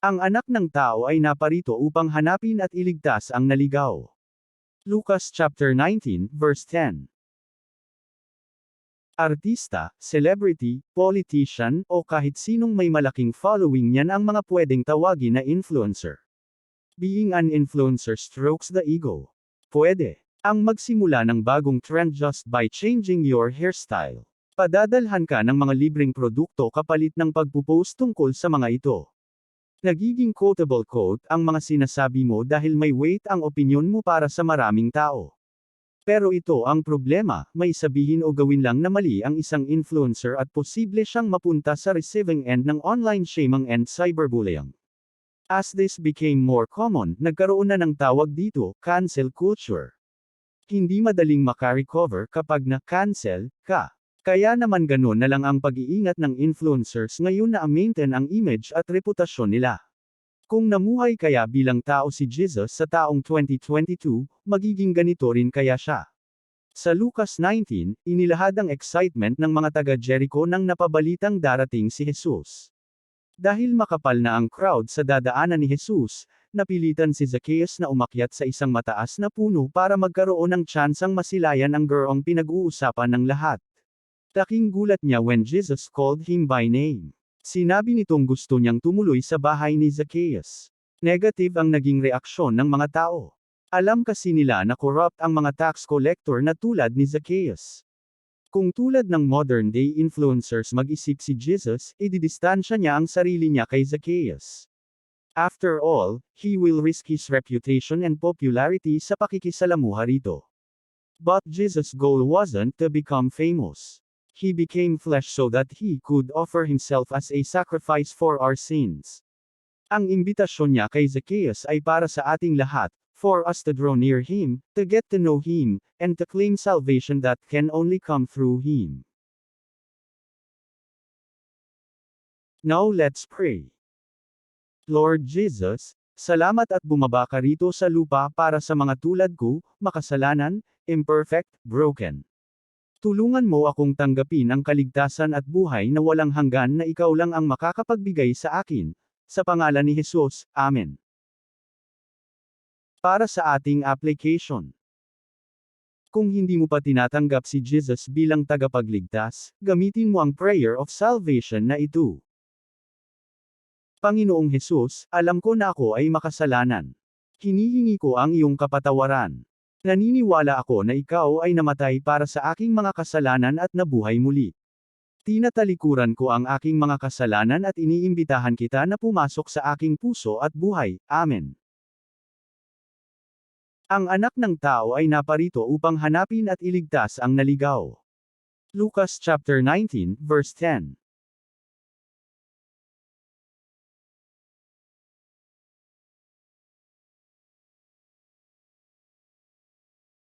Ang anak ng tao ay naparito upang hanapin at iligtas ang naligaw. Lucas chapter 19, verse 10. Artista, celebrity, politician, o kahit sinong may malaking following yan ang mga pwedeng tawagin na influencer. Being an influencer strokes the ego. Pwede. Ang magsimula ng bagong trend just by changing your hairstyle. Padadalhan ka ng mga libreng produkto kapalit ng pagpupost tungkol sa mga ito. Nagiging quotable quote ang mga sinasabi mo dahil may weight ang opinyon mo para sa maraming tao. Pero ito ang problema, may sabihin o gawin lang na mali ang isang influencer at posible siyang mapunta sa receiving end ng online shaming and cyberbullying. As this became more common, nagkaroon na ng tawag dito, cancel culture. Hindi madaling makarecover kapag na-cancel ka. Kaya naman ganun na lang ang pag-iingat ng influencers ngayon na maintain ang image at reputasyon nila. Kung namuhay kaya bilang tao si Jesus sa taong 2022, magiging ganito rin kaya siya. Sa Lucas 19, inilahad ang excitement ng mga taga Jericho nang napabalitang darating si Jesus. Dahil makapal na ang crowd sa dadaanan ni Jesus, napilitan si Zacchaeus na umakyat sa isang mataas na puno para magkaroon ng tsansang masilayan ang girong pinag-uusapan ng lahat. Taking gulat niya when Jesus called him by name. Sinabi nitong gusto niyang tumuloy sa bahay ni Zacchaeus. Negative ang naging reaksyon ng mga tao. Alam kasi nila na corrupt ang mga tax collector na tulad ni Zacchaeus. Kung tulad ng modern-day influencers mag-isip si Jesus, ididistansya niya ang sarili niya kay Zacchaeus. After all, he will risk his reputation and popularity sa pakikisalamuha rito. But Jesus' goal wasn't to become famous. He became flesh so that he could offer himself as a sacrifice for our sins. Ang imbitasyon niya kay Zacchaeus ay para sa ating lahat, for us to draw near him, to get to know him, and to claim salvation that can only come through him. Now let's pray. Lord Jesus, salamat at bumaba ka rito sa lupa para sa mga tulad ko, makasalanan, imperfect, broken. Tulungan mo akong tanggapin ang kaligtasan at buhay na walang hanggan na ikaw lang ang makakapagbigay sa akin. Sa pangalan ni Jesus, Amen. Para sa ating application. Kung hindi mo pa tinatanggap si Jesus bilang tagapagligtas, gamitin mo ang prayer of salvation na ito. Panginoong Hesus, alam ko na ako ay makasalanan. Hinihingi ko ang iyong kapatawaran. Naniniwala ako na ikaw ay namatay para sa aking mga kasalanan at nabuhay muli. Tinatalikuran ko ang aking mga kasalanan at iniimbitahan kita na pumasok sa aking puso at buhay. Amen. Ang anak ng tao ay naparito upang hanapin at iligtas ang naligaw. Lucas chapter 19, verse 10.